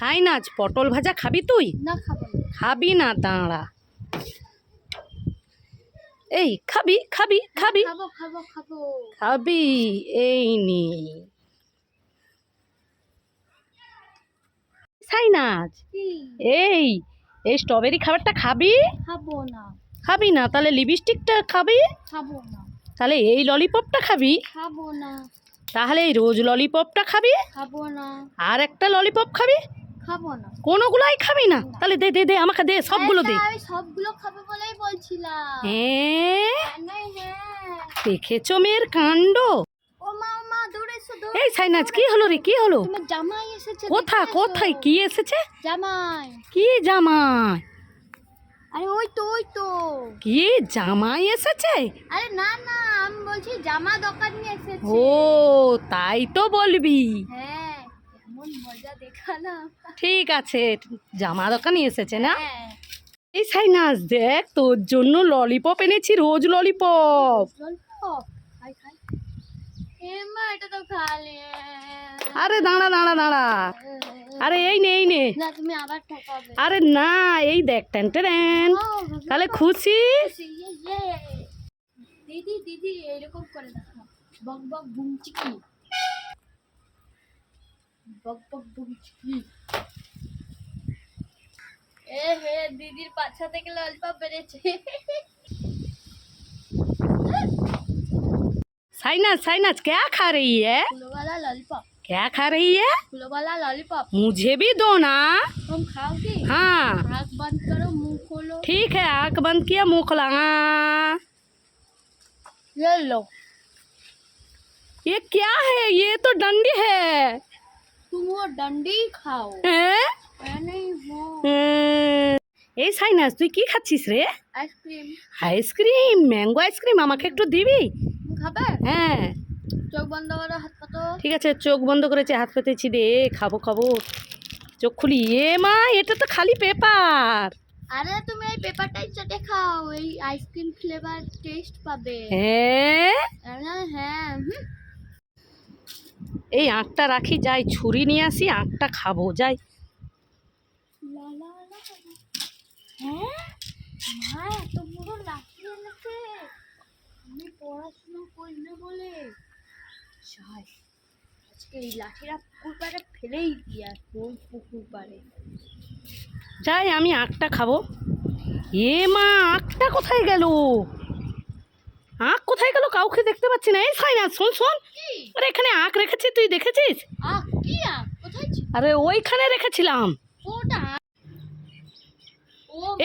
সাইনাজ পটল ভাজা খাবি তুই? না খাব খাবি না দাঁড়া। এই খাবি খাবি খাবি। খাব খাব খাব। খাবি এই নি। সাইনাজ এই এই স্ট্রবেরি খাবারটা খাবি? খাব না। খাবি না তাহলে লিপস্টিকটা খাবি? খাব না। তাহলে এই ললিপপটা খাবি? খাব না। তাহলে এই রোজ ললিপপটা খাবি? খাব না। আর একটা ললিপপ খাবি? খাব না। কোনোগুলাই খাবি না। তাহলে দে দে দে আমাকে দে সবগুলো দে। আমি সবগুলো খাবে বলেই বলছিলাম। হ্যাঁ। দেখেছ মেয়ের কাণ্ড? এই সাইনাজ কি হলো রে কি হলো? তোমার জামাই এসেছে কোথা কোথায় কি এসেছে? জামাই। কি জামাই? আরে ওই তো ওই তো। কি জামাই এসেছে? আরে না না আমি বলছি জামা দোকান নিয়ে এসেছে। ও তাই তো বলবি। হ্যাঁ। ঠিক আছে জামা দোকানে এসেছে না? হ্যাঁ। এই সাইনাজ দেখ তোর জন্য ললিপপ এনেছি রোজ ললিপপ আরে দাঁড়া দাঁড়া দাঁড়া। আরে এই নে এই নে। আরে না এই দেখ টেন টেন তাহলে খুশি? ইয়ে, ইয়ে। দিদি দিদি এরকম করে দেখো বক বক বুম চিকি বক বক বুম চিকি এ হে দিদির পাছা থেকে ললিপপ বেড়েছে साइनाज साइनाज क्या खा रही है फूलोवाला लॉलीपॉप क्या खा रही है फूलोवाला लॉलीपॉप मुझे भी दो ना तुम खाओगी हाँ आँख बंद करो मुंह खोलो ठीक है आंख बंद किया मुंह खोला हाँ ये लो ये क्या है ये तो डंडी है তুমিও ডান্ডি খাও। হ্যাঁ? হ্যাঁ। এই সাইনাস তুই কি খাচ্ছিস রে? আইসক্রিম। ম্যাঙ্গো আইসক্রিম আমাকে একটু দিবি? খাবে? হ্যাঁ। চোখ বন্ধ করে হাত পাতো ঠিক আছে চোখ বন্ধ করেছে হাত পাতেছি দে খাব খাব। চোখ খুলি। এ মা এটা তো খালি পেপার। আরে তুমি এই পেপারটাই চেটে খাও এই আইসক্রিম ফ্লেভার টেস্ট পাবে। হ্যাঁ? হ্যাঁ, হ্যাঁ এই আঁকটা রাখি যাই ছুরি নিয়ে আসি আঁকটা খাব যাই। হ্যাঁ? বলে। যাই আজকে এই লাঠিটা পুকুর পাড়ে ফেলেই দিয়ে আসব ওই পুকুর পাড়ে। যাই আমি আঁকটা খাব। এ মা আঁকটা কোথায় গেল? আঁক কোথায় গেল? কাউকে দেখতে পাচ্ছি না। এই সাইনা শোন শোন। আরে এখানে আঁক রেখেছি তুই দেখেছিস? আরে ওইখানে রেখেছিলাম। ওটা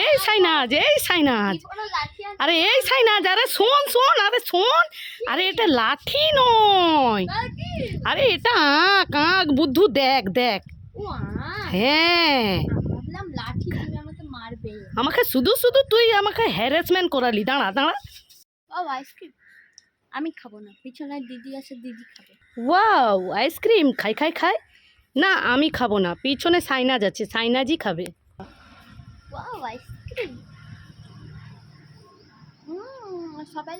এই সাইনাজ এই সাইনাজ আরে এই সাইনাজ আরে শোন শোন আরে শোন। আরে এটা লাঠি নয়। আরে এটা আঁক আঁক বুদ্ধু দেখ দেখ। হ্যাঁ। আমাকে শুধু শুধু তুই আমাকে হ্যারাসমেন্ট করালি। দাঁড়া দাঁড়া। ও আইসক্রিম। আমি খাব না। পিছনে দিদি আছে দিদি খাবে। Wow ice cream. খাই খাই খাই। না আমি খাব না। পিছনে সাইনাজ আছে সাইনাজই খাবে। Wow ice cream. সবাই